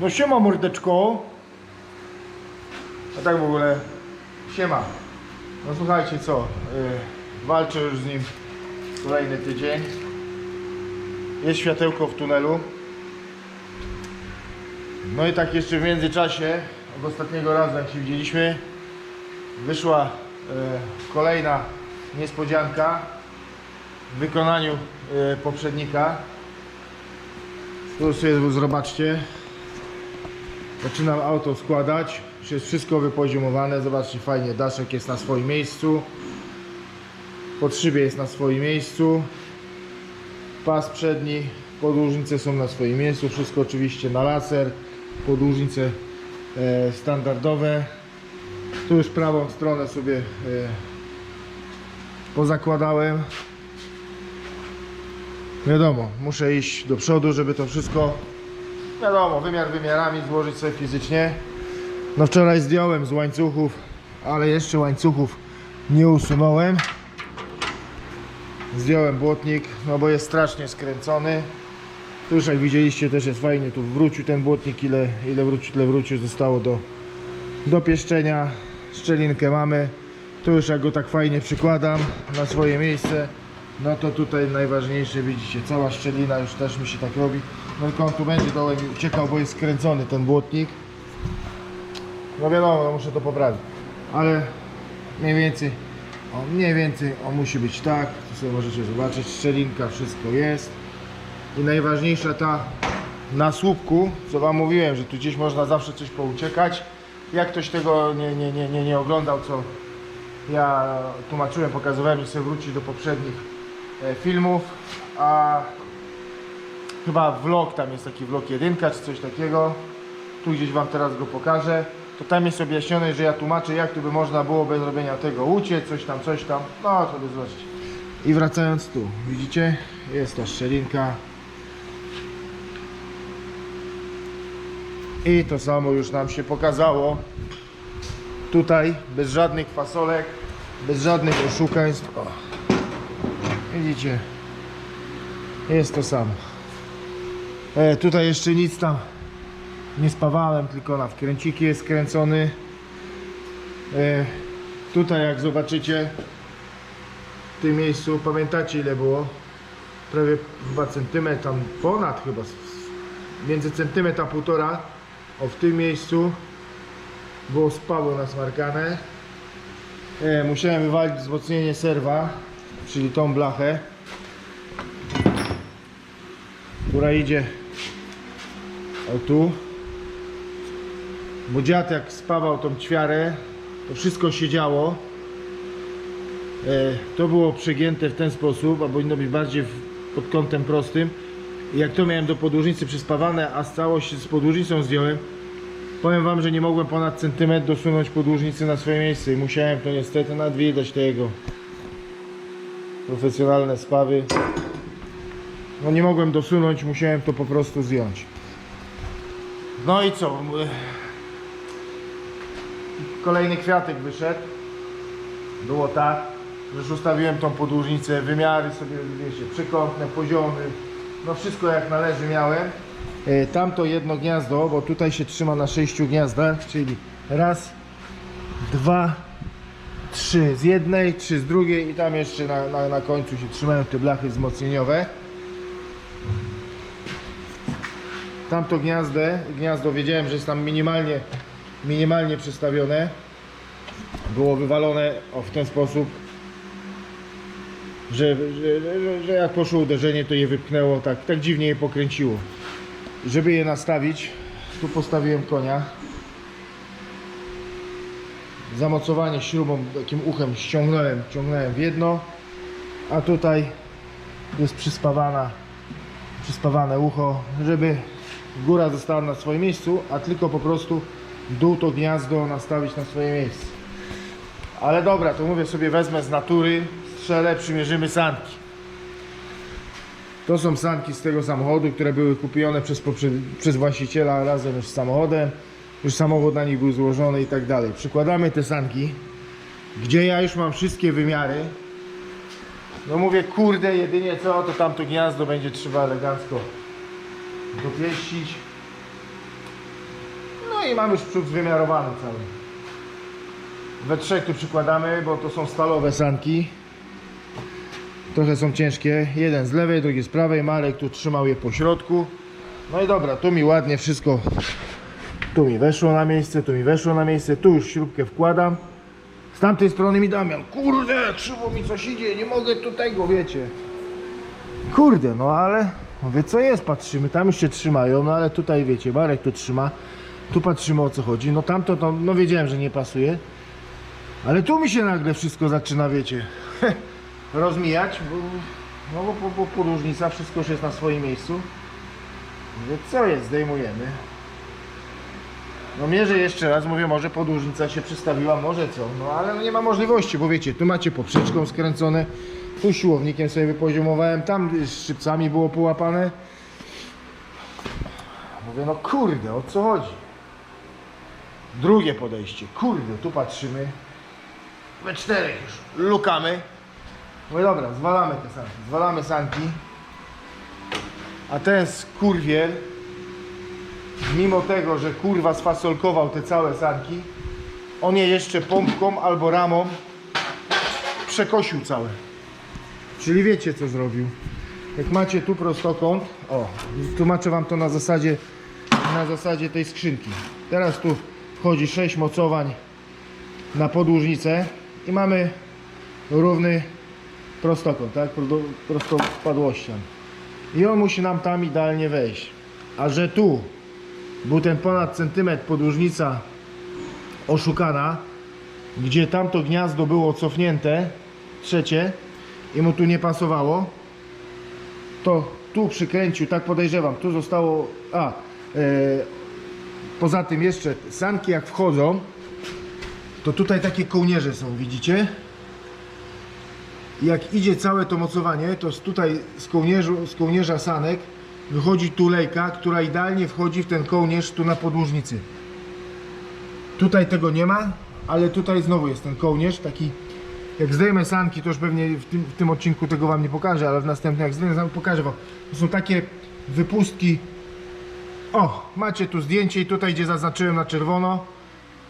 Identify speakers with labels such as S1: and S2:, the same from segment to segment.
S1: No siema mordeczko. A tak w ogóle siema. No słuchajcie co, yy, walczę już z nim kolejny tydzień. Jest światełko w tunelu. No i tak jeszcze w międzyczasie, od ostatniego razu jak się widzieliśmy, wyszła e, kolejna niespodzianka w wykonaniu e, poprzednika. Tu sobie zobaczcie. Zaczynam auto składać. Już jest wszystko wypoziomowane. Zobaczcie, fajnie. Daszek jest na swoim miejscu. Pod szybie jest na swoim miejscu. Pas przedni, podłużnice są na swoim miejscu. Wszystko oczywiście na laser. Podłużnice e, standardowe. Tu już prawą stronę sobie e, pozakładałem. Wiadomo, muszę iść do przodu, żeby to wszystko, wiadomo, wymiar wymiarami złożyć sobie fizycznie. No wczoraj zdjąłem z łańcuchów, ale jeszcze łańcuchów nie usunąłem. Zdjąłem błotnik, no bo jest strasznie skręcony. Tu już jak widzieliście też jest fajnie, tu wrócił ten błotnik, ile, ile wrócił, tyle wrócił, zostało do, do pieszczenia. Szczelinkę mamy. Tu już jak go tak fajnie przykładam na swoje miejsce, no to tutaj najważniejsze widzicie, cała szczelina już też mi się tak robi. No tylko on tu będzie dołem i uciekał, bo jest skręcony ten błotnik. No wiadomo, no muszę to poprawić. Ale mniej więcej, o, mniej więcej on musi być tak. Tu sobie możecie zobaczyć, szczelinka, wszystko jest. I najważniejsza ta na słupku, co Wam mówiłem, że tu gdzieś można zawsze coś pouciekać. Jak ktoś tego nie, nie, nie, nie, nie oglądał, co ja tłumaczyłem, pokazywałem, że sobie wrócić do poprzednich e, filmów, a chyba vlog, tam jest taki vlog jedynka czy coś takiego, tu gdzieś Wam teraz go pokażę, to tam jest objaśnione, że ja tłumaczę jak tu by można było bez robienia tego uciec, coś tam, coś tam, no to by zobaczcie. I wracając tu, widzicie, jest ta szczelinka, I to samo już nam się pokazało. Tutaj bez żadnych fasolek, bez żadnych oszukaństw. O. Widzicie? Jest to samo. E, tutaj jeszcze nic tam nie spawałem, tylko na wkręciki jest kręcony. E, tutaj jak zobaczycie w tym miejscu, pamiętacie ile było? Prawie 2 cm, tam ponad chyba, między centymetr a półtora o w tym miejscu było spało nasmarkane. E, musiałem wywalić wzmocnienie serwa, czyli tą blachę, która idzie o tu. Bo dziad jak spawał tą ćwiarę, to wszystko się działo. E, to było przegięte w ten sposób, a powinno być bardziej pod kątem prostym. I jak to miałem do podłużnicy przyspawane, a całość z podłużnicą zdjąłem, powiem wam, że nie mogłem ponad centymetr dosunąć podłużnicy na swoje miejsce i musiałem to niestety nawet widać te jego profesjonalne spawy. No nie mogłem dosunąć, musiałem to po prostu zdjąć. No i co? Kolejny kwiatek wyszedł. Było tak, że już ustawiłem tą podłużnicę, wymiary sobie, wiecie, przekątne, poziomy, no wszystko jak należy miałem. E, Tamto jedno gniazdo, bo tutaj się trzyma na sześciu gniazdach, czyli raz, dwa, trzy z jednej, trzy z drugiej i tam jeszcze na, na, na końcu się trzymają te blachy wzmocnieniowe. Tamto gniazdo, gniazdo wiedziałem, że jest tam minimalnie, minimalnie przestawione. Było wywalone o, w ten sposób, że, że, że, że jak poszło uderzenie, to je wypchnęło, tak, tak dziwnie je pokręciło. Żeby je nastawić, tu postawiłem konia. Zamocowanie śrubą, takim uchem ściągnąłem, ciągnąłem w jedno, a tutaj jest przyspawana, przyspawane ucho, żeby góra została na swoim miejscu, a tylko po prostu dół to gniazdo nastawić na swoje miejsce. Ale dobra, to mówię sobie wezmę z natury, strzelę, przymierzymy sanki. To są sanki z tego samochodu, które były kupione przez, przez właściciela razem z samochodem. Już samochód na nich był złożony i tak dalej. Przykładamy te sanki, gdzie ja już mam wszystkie wymiary. No mówię, kurde, jedynie co, to tamto gniazdo będzie trzeba elegancko dopieścić. No i mamy już przód wymiarowany cały. We trzech tu przykładamy, bo to są stalowe sanki. Trochę są ciężkie. Jeden z lewej, drugi z prawej. Marek tu trzymał je po środku. No i dobra, tu mi ładnie wszystko. Tu mi weszło na miejsce, tu mi weszło na miejsce. Tu już śrubkę wkładam. Z tamtej strony mi Damian. Kurde, krzywo mi coś idzie, nie mogę tu tego, wiecie. Kurde, no ale mówię, co jest, patrzymy, tam już się trzymają, no ale tutaj wiecie, Marek tu trzyma, tu patrzymy o co chodzi, no tamto to, no wiedziałem, że nie pasuje, ale tu mi się nagle wszystko zaczyna, wiecie, rozmijać, bo, no bo, bo, bo podłużnica, wszystko już jest na swoim miejscu. Mówię, co jest, zdejmujemy. No mierzę jeszcze raz, mówię, może podłużnica się przystawiła, może co, no ale no nie ma możliwości, bo wiecie, tu macie poprzeczką skręcone, tu siłownikiem sobie wypoziomowałem, tam szczypcami było połapane. Mówię, no kurde, o co chodzi? Drugie podejście, kurde, tu patrzymy, we czterech już, lukamy. Mówię, dobra, zwalamy te sanki, zwalamy sanki. A ten skurwiel, mimo tego, że kurwa sfasolkował te całe sanki, on je jeszcze pompką albo ramą przekosił całe. Czyli wiecie co zrobił. Jak macie tu prostokąt, o, tłumaczę wam to na zasadzie na zasadzie tej skrzynki. Teraz tu wchodzi 6 mocowań na podłużnicę i mamy równy prostokąt, tak? Prosto- Prostopadłościan. I on musi nam tam idealnie wejść. A że tu był ten ponad centymetr podłużnica oszukana, gdzie tamto gniazdo było cofnięte, trzecie, i mu tu nie pasowało, to tu przykręcił, tak podejrzewam, tu zostało, a, e, poza tym jeszcze sanki jak wchodzą, to tutaj takie kołnierze są, widzicie? Jak idzie całe to mocowanie, to tutaj z, kołnierzu, z kołnierza sanek wychodzi tulejka, która idealnie wchodzi w ten kołnierz tu na podłużnicy. Tutaj tego nie ma, ale tutaj znowu jest ten kołnierz, taki jak zdejmę sanki, to już pewnie w tym, w tym odcinku tego wam nie pokażę, ale w następnym jak zdejmę pokażę wam. To są takie wypustki. O, macie tu zdjęcie i tutaj gdzie zaznaczyłem na czerwono.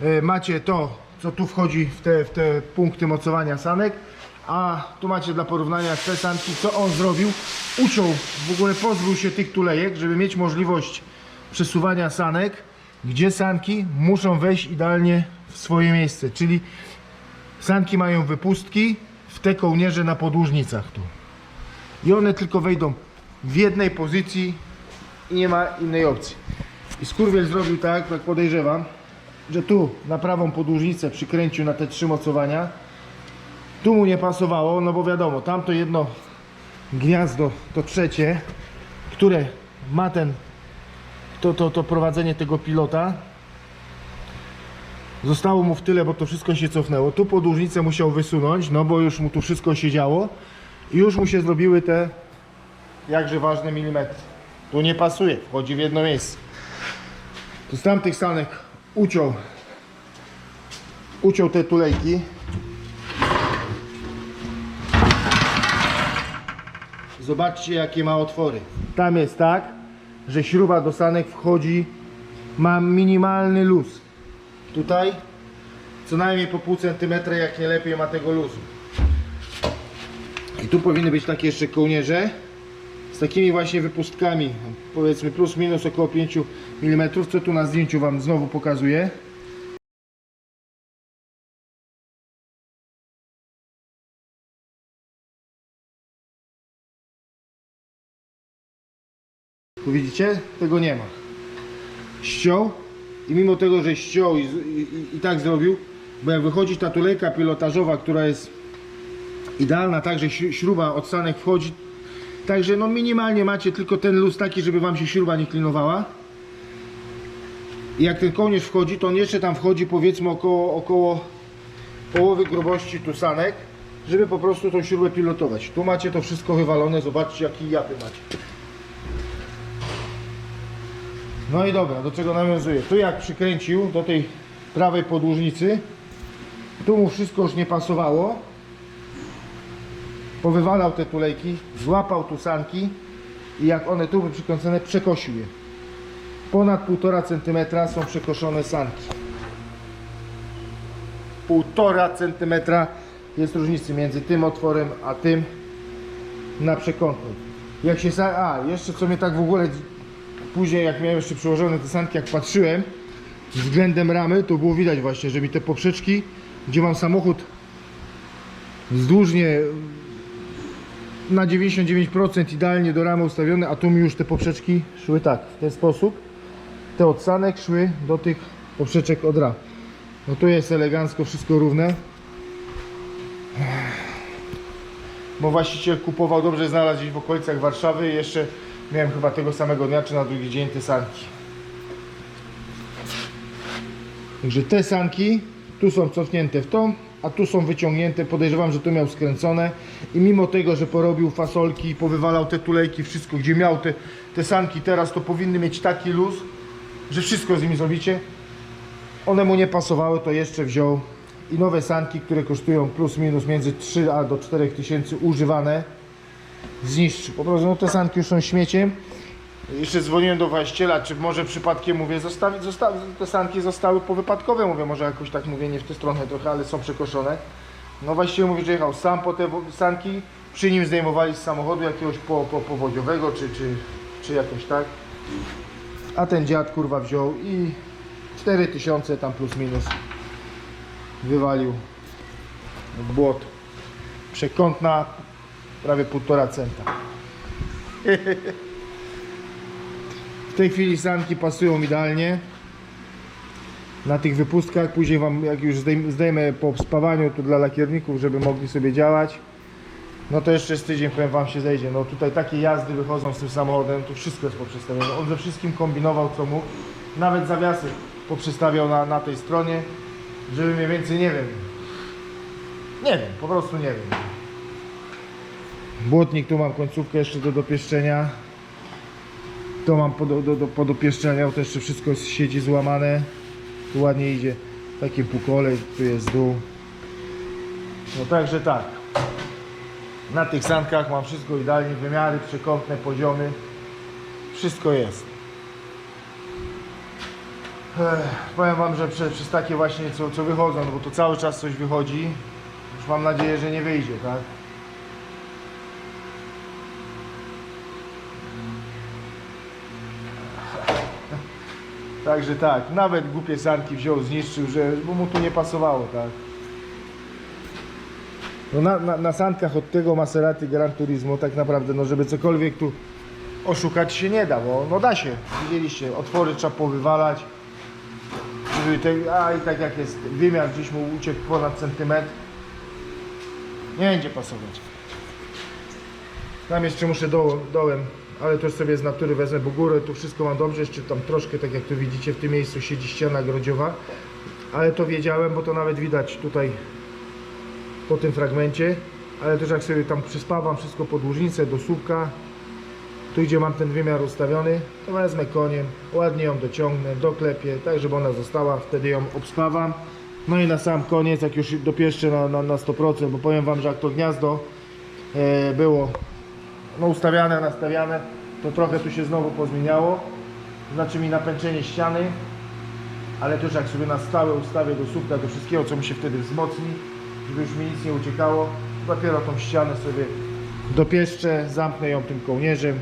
S1: e, Macie to, co tu wchodzi w te, w te punkty mocowania sanek. A tu macie dla porównania te sanki, co on zrobił. Uciął, w ogóle pozbył się tych tulejek, żeby mieć możliwość przesuwania sanek, gdzie sanki muszą wejść idealnie w swoje miejsce. Czyli Sanki mają wypustki w te kołnierze na podłużnicach tu. I one tylko wejdą w jednej pozycji i nie ma innej opcji. I skurwiel zrobił tak, jak podejrzewam, że tu na prawą podłużnicę przykręcił na te trzy mocowania. Tu mu nie pasowało, no bo wiadomo, tamto jedno gniazdo, to trzecie, które ma ten, to, to, to prowadzenie tego pilota, Zostało mu w tyle, bo to wszystko się cofnęło. Tu podłużnicę musiał wysunąć, no bo już mu tu wszystko siedziało. I już mu się zrobiły te jakże ważne milimetry. Tu nie pasuje, wchodzi w jedno miejsce. To z tamtych stanek uciął uciął te tulejki. Zobaczcie jakie ma otwory. Tam jest tak, że śruba do sanek wchodzi, ma minimalny luz. Tutaj co najmniej po pół centymetra, jak nie lepiej, ma tego luzu. I tu powinny być takie jeszcze kołnierze z takimi właśnie wypustkami, powiedzmy plus minus około 5 mm, co tu na zdjęciu Wam znowu pokazuję. Tu widzicie? Tego nie ma. Ściął i mimo tego, że ściął i, i, i tak zrobił, bo jak wychodzi ta tulejka pilotażowa, która jest idealna, tak, że śru- śruba od sanek wchodzi, także no minimalnie macie tylko ten luz taki, żeby Wam się śruba nie klinowała. I jak ten kołnierz wchodzi, to on jeszcze tam wchodzi powiedzmy około, około połowy grubości tu sanek, żeby po prostu tą śrubę pilotować. Tu macie to wszystko wywalone, zobaczcie jaki japy macie. No i dobra, do czego nawiązuję? Tu jak przykręcił do tej prawej podłużnicy, tu mu wszystko już nie pasowało. Powywalał te tulejki, złapał tu sanki i jak one tu były przykręcone, przekosił je. ponad 1,5 cm są przekoszone sanki. 1,5 cm jest różnicy między tym otworem a tym na przekątnym. Jak się a jeszcze co mnie tak w ogóle później jak miałem jeszcze przyłożone te sanki jak patrzyłem względem ramy to było widać właśnie, że mi te poprzeczki gdzie mam samochód wzdłużnie na 99% idealnie do ramy ustawione, a tu mi już te poprzeczki szły tak, w ten sposób. Te od sanek szły do tych poprzeczek od ram. No tu jest elegancko, wszystko równe. Bo właściciel kupował, dobrze znalazł gdzieś w okolicach Warszawy jeszcze miałem chyba tego samego dnia, czy na drugi dzień te sanki. Także te sanki tu są cofnięte w tą, a tu są wyciągnięte. Podejrzewam, że tu miał skręcone i mimo tego, że porobił fasolki, powywalał te tulejki, wszystko, gdzie miał te, te sanki teraz, to powinny mieć taki luz, że wszystko z nimi zrobicie. One mu nie pasowały, to jeszcze wziął i nowe sanki, które kosztują plus minus między 3 a do 4 tysięcy używane zniszczył. Po prostu no, te sanki już są śmieciem. Jeszcze dzwoniłem do właściciela, czy może przypadkiem mówię, zostawić, zostawi, te sanki zostały powypadkowe, mówię, może jakoś tak mówię, nie w tę stronę trochę, ale są przekoszone. No właściciel mówi, że jechał sam po te sanki, przy nim zdejmowali z samochodu jakiegoś po, po, powodziowego, czy, czy, czy jakoś tak. A ten dziad kurwa wziął i 4000 tam plus minus wywalił w błot. Przekątna prawie 1,5 centa. W tej chwili sanki pasują idealnie na tych wypustkach. Później Wam, jak już zdejm- zdejmę po spawaniu, to dla lakierników, żeby mogli sobie działać. No to jeszcze z tydzień, powiem Wam, się zejdzie. No tutaj takie jazdy wychodzą z tym samochodem, tu wszystko jest poprzestawione. On ze wszystkim kombinował, co mógł. Nawet zawiasy poprzestawiał na, na tej stronie, żeby mniej więcej, nie wiem. Nie wiem, po prostu nie wiem. Błotnik, tu mam końcówkę jeszcze do dopieszczenia. To mam po, do, do, to jeszcze wszystko z sieci złamane. Tu ładnie idzie. Takie półkolej, tu jest dół. No także tak. Na tych sankach mam wszystko idealnie, wymiary, przekątne, poziomy. Wszystko jest. Ech, powiem Wam, że przez, przez takie właśnie co, co wychodzą, no bo to cały czas coś wychodzi. Już mam nadzieję, że nie wyjdzie, tak? Także tak, nawet głupie sanki wziął, zniszczył, że, bo mu tu nie pasowało, tak. No na, na, na sankach od tego Maserati Gran Turismo tak naprawdę, no żeby cokolwiek tu oszukać się nie da, bo no da się, widzieliście, otwory trzeba powywalać, żeby te, a i tak jak jest wymiar gdzieś mu uciekł ponad centymetr, nie będzie pasować. Tam jeszcze muszę dołem, dołem ale już sobie z natury wezmę, bo górę tu wszystko mam dobrze, jeszcze tam troszkę, tak jak tu widzicie, w tym miejscu siedzi ściana grodziowa, ale to wiedziałem, bo to nawet widać tutaj po tym fragmencie, ale też jak sobie tam przyspawam wszystko pod łużnicę do słupka, tu gdzie mam ten wymiar ustawiony, to wezmę koniem, ładnie ją dociągnę, doklepię, tak żeby ona została, wtedy ją obspawam. No i na sam koniec, jak już dopieszczę na, na, na 100%, bo powiem Wam, że jak to gniazdo e, było no, ustawiane, nastawiane, to trochę tu się znowu pozmieniało. Znaczy mi napęczenie ściany, ale też jak sobie na stałe ustawię do słupka, do wszystkiego, co mi się wtedy wzmocni, żeby już mi nic nie uciekało, dopiero tą ścianę sobie dopieszczę, zamknę ją tym kołnierzem,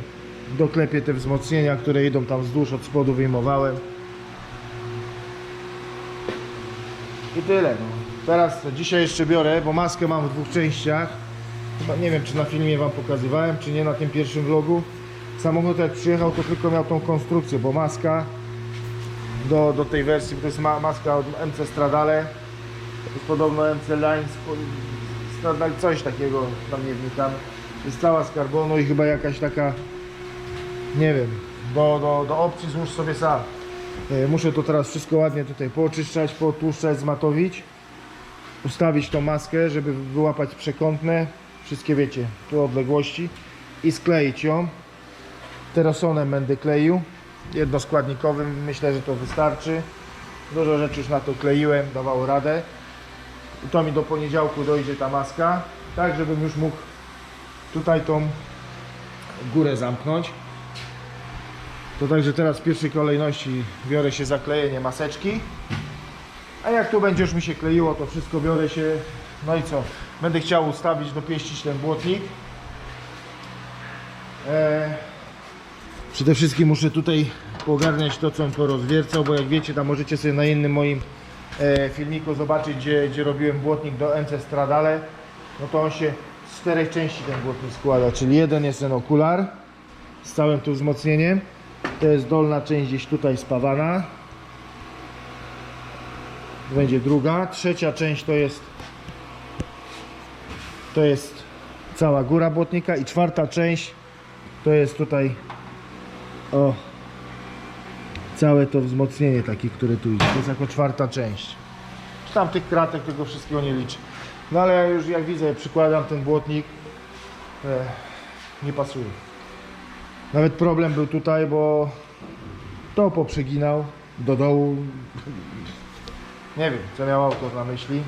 S1: doklepię te wzmocnienia, które idą tam wzdłuż od spodu wyjmowałem. I tyle. No. Teraz dzisiaj jeszcze biorę, bo maskę mam w dwóch częściach. Nie wiem, czy na filmie Wam pokazywałem, czy nie na tym pierwszym vlogu. Samochód jak przyjechał, to tylko miał tą konstrukcję, bo maska do, do tej wersji, bo to jest ma, maska od MC Stradale. To jest podobno MC Lines, Stradale, coś takiego, tam nie wnikam. Jest cała z karbonu i chyba jakaś taka, nie wiem, do, do, do opcji złóż sobie sam. E, Muszę to teraz wszystko ładnie tutaj pooczyszczać, potłuszczać, zmatowić ustawić tą maskę, żeby wyłapać przekątne, wszystkie wiecie, tu odległości i skleić ją. Terosonem będę kleił, jednoskładnikowym, myślę, że to wystarczy. Dużo rzeczy już na to kleiłem, dawało radę. I to mi do poniedziałku dojdzie ta maska, tak żebym już mógł tutaj tą górę zamknąć. To także teraz w pierwszej kolejności biorę się za klejenie maseczki. A jak tu będzie już mi się kleiło, to wszystko biorę się. No i co? Będę chciał ustawić, dopieścić ten błotnik. Eee, przede wszystkim muszę tutaj ogarniać to, co on porozwiercał, bo jak wiecie, tam możecie sobie na innym moim e, filmiku zobaczyć, gdzie, gdzie robiłem błotnik do MC Stradale. No to on się z czterech części ten błotnik składa, czyli jeden jest ten okular z całym tu wzmocnieniem. To jest dolna część gdzieś tutaj spawana. Będzie druga. Trzecia część to jest to jest cała góra błotnika i czwarta część to jest tutaj o całe to wzmocnienie takie, które tu idzie. To jest jako czwarta część. Czy tam tych kratek tego wszystkiego nie liczę. No ale już jak widzę, przykładam ten błotnik e, nie pasuje. Nawet problem był tutaj, bo to poprzeginał do dołu. Nie wiem, co miał autor na myśli.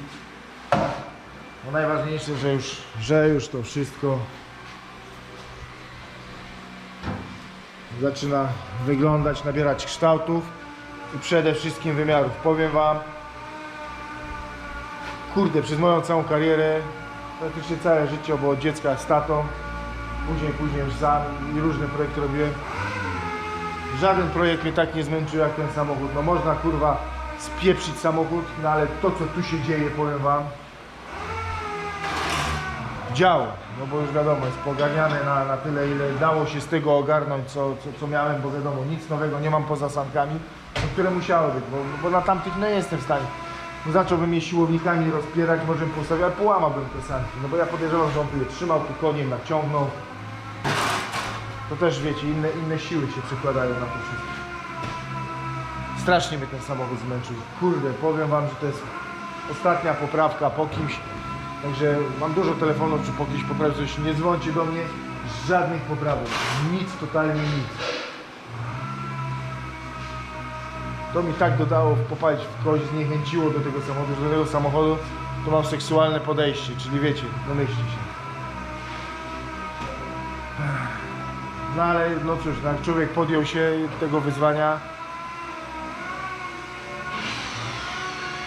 S1: No najważniejsze, że już, że już to wszystko zaczyna wyglądać, nabierać kształtów i przede wszystkim wymiarów. Powiem Wam, kurde, przez moją całą karierę, praktycznie całe życie, bo od dziecka z tatą, później, później już sam i różne projekty robiłem. Żaden projekt mnie tak nie zmęczył jak ten samochód. No można kurwa spieprzyć samochód, no ale to co tu się dzieje, powiem Wam, działo, no bo już wiadomo, jest poganiane na, na tyle, ile dało się z tego ogarnąć, co, co, co miałem, bo wiadomo, nic nowego nie mam poza sankami, no, które musiały być, bo, bo na tamtych nie jestem w stanie. No, zacząłbym je siłownikami rozpierać, może bym postawił, ale połamałbym te sanki, no bo ja podejrzewam, że on tu je trzymał, tu koniem naciągnął. To też wiecie, inne, inne siły się przekładają na to wszystko. Strasznie mnie ten samochód zmęczył. Kurde, powiem wam, że to jest ostatnia poprawka po kimś. Także mam dużo telefonów, czy po kimś poprawić coś. Nie dzwońcie do mnie. Żadnych poprawek. Nic, totalnie nic. To mi tak dodało popalić w kość, zniechęciło do tego samochodu, że do tego samochodu to mam seksualne podejście, czyli wiecie, domyślcie się. No ale no cóż, jak człowiek podjął się tego wyzwania.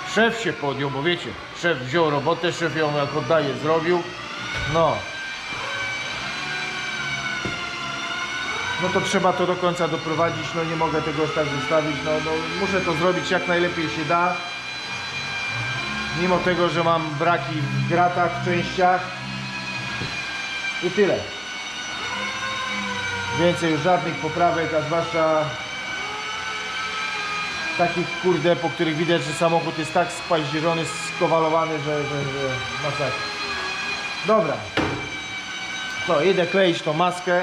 S1: Szef się podjął, bo wiecie, szef wziął robotę, szef ją jak oddaje zrobił. No. No to trzeba to do końca doprowadzić, no nie mogę tego tak zostawić, no, no muszę to zrobić jak najlepiej się da. Mimo tego, że mam braki w gratach, w częściach. I tyle. Więcej już żadnych poprawek, a zwłaszcza takich kurde, po których widać, że samochód jest tak spaździerzony, skowalowany, że, że, że masakra. Dobra. Co, jedę kleić tą maskę.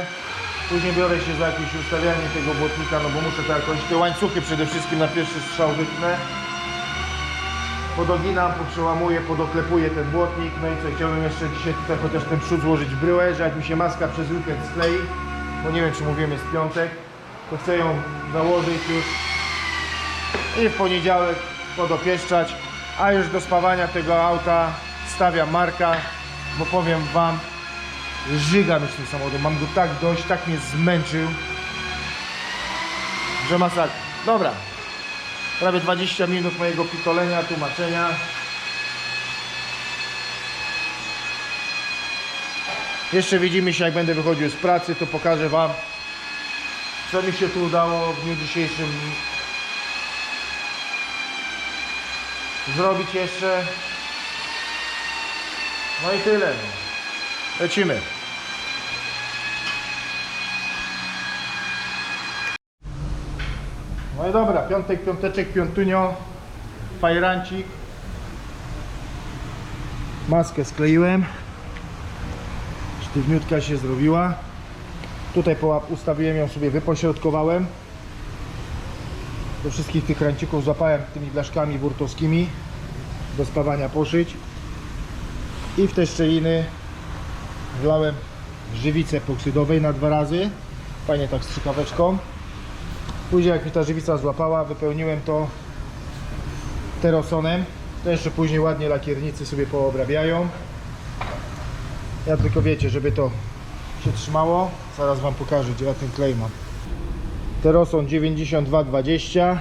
S1: Później biorę się za jakieś ustawianie tego błotnika, no bo muszę to jakoś, te łańcuchy przede wszystkim na pierwszy strzał wytnę. Podoginam, poprzełamuję, podoklepuję ten błotnik. No i co, chciałbym jeszcze dzisiaj tutaj chociaż ten przód złożyć bryłę, że jak mi się maska przez weekend sklei, bo nie wiem czy mówiłem jest piątek, to chcę ją założyć już i w poniedziałek podopieszczać, a już do spawania tego auta stawiam marka, bo powiem wam, żyga już tym samochodem, mam go tak dość, tak mnie zmęczył, że masakra. Dobra, prawie 20 minut mojego pitolenia, tłumaczenia. Jeszcze widzimy się jak będę wychodził z pracy, to pokażę wam co mi się tu udało w dniu dzisiejszym zrobić jeszcze. No i tyle. Lecimy. No i dobra, piątek, piąteczek, piątunio, fajrancik. Maskę skleiłem. Sztywniutka się zrobiła. Tutaj ustawiłem ją sobie, wypośrodkowałem. Do wszystkich tych krańcików złapałem tymi blaszkami burtowskimi do spawania poszyć. I w te szczeliny wlałem żywicę epoksydowej na dwa razy. Fajnie tak strzykaweczką. Później jak mi ta żywica złapała, wypełniłem to terosonem. To jeszcze później ładnie lakiernicy sobie poobrabiają. Ja tylko wiecie, żeby to się trzymało. Zaraz Wam pokażę, gdzie ja ten klej mam. Teroson 9220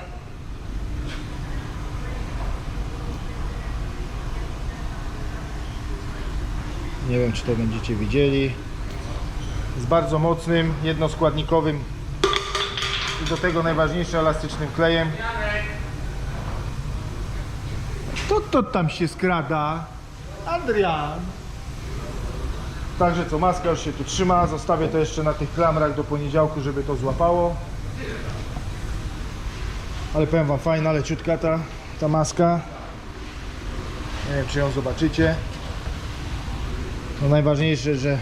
S1: Nie wiem czy to będziecie widzieli. Z bardzo mocnym, jednoskładnikowym i do tego najważniejsze elastycznym klejem. Kto to tam się skrada? Adrian. Także co, maska już się tu trzyma, zostawię to jeszcze na tych klamrach do poniedziałku, żeby to złapało. Ale powiem wam, fajna, leciutka ta, ta maska. Nie wiem, czy ją zobaczycie. No najważniejsze, że,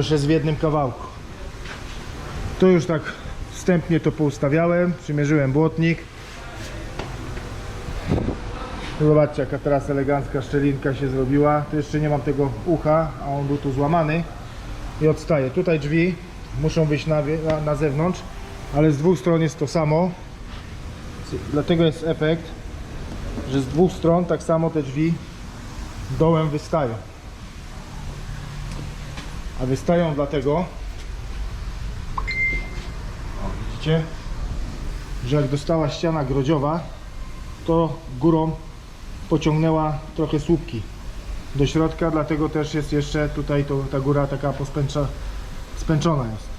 S1: że jest w jednym kawałku. Tu już tak wstępnie to poustawiałem, przymierzyłem błotnik. Zobaczcie jaka teraz elegancka szczelinka się zrobiła. Tu jeszcze nie mam tego ucha, a on był tu złamany i odstaje. Tutaj drzwi muszą wyjść na, na, na zewnątrz, ale z dwóch stron jest to samo. Dlatego jest efekt, że z dwóch stron tak samo te drzwi dołem wystają. A wystają dlatego, o, widzicie, że jak dostała ściana grodziowa, to górą pociągnęła trochę słupki do środka, dlatego też jest jeszcze tutaj to, ta góra taka spęczona jest.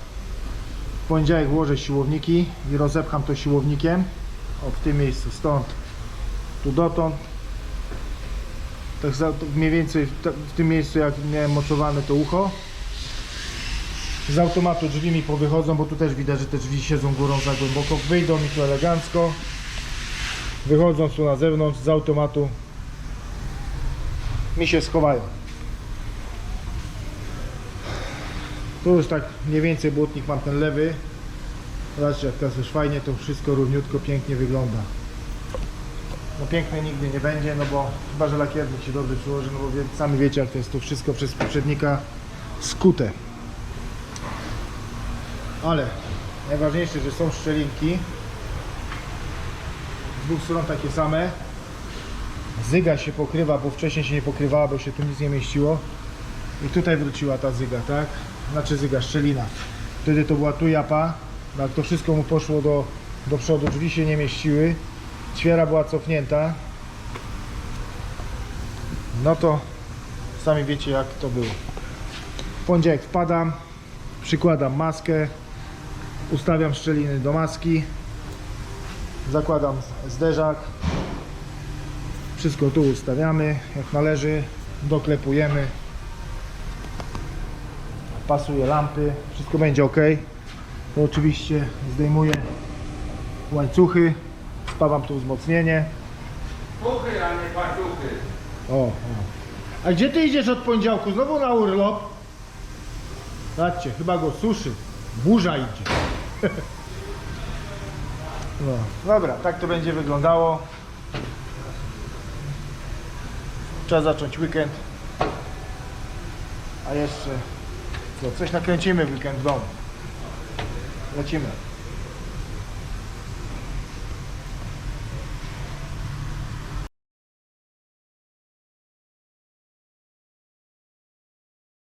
S1: Poniedziałek włożę siłowniki i rozepcham to siłownikiem o w tym miejscu, stąd tu dotąd. Tak mniej więcej w tym miejscu jak miałem mocowane to ucho. Z automatu drzwi mi powychodzą, bo tu też widać, że te drzwi siedzą górą za głęboko. Wyjdą mi tu elegancko. Wychodząc tu na zewnątrz z automatu. Mi się schowają. Tu już tak mniej więcej błotnik mam ten lewy. Zobaczcie jak teraz już fajnie to wszystko równiutko, pięknie wygląda. No piękne nigdy nie będzie, no bo chyba, że lakiernik się dobrze przyłoży, no bo wie, sami wiecie jak to jest to wszystko przez poprzednika skute. Ale najważniejsze, że są szczelinki z dwóch stron takie same. Zyga się pokrywa, bo wcześniej się nie pokrywała, bo się tu nic nie mieściło. I tutaj wróciła ta zyga, tak? Znaczy zyga, szczelina. Wtedy to była tu japa. No, Jak to wszystko mu poszło do, do przodu, drzwi się nie mieściły. Ćwiera była cofnięta. No to sami wiecie jak to było. W poniedziałek wpadam, przykładam maskę, ustawiam szczeliny do maski zakładam zderzak wszystko tu ustawiamy jak należy doklepujemy pasuje lampy wszystko będzie ok to oczywiście zdejmuję łańcuchy spawam tu wzmocnienie
S2: Puchy, a nie paciuchy.
S1: o, o. a gdzie ty idziesz od poniedziałku znowu na urlop patrzcie chyba go suszy burza idzie No, dobra, tak to będzie wyglądało. Trzeba zacząć weekend. A jeszcze, co, coś nakręcimy w weekend w domu. Lecimy.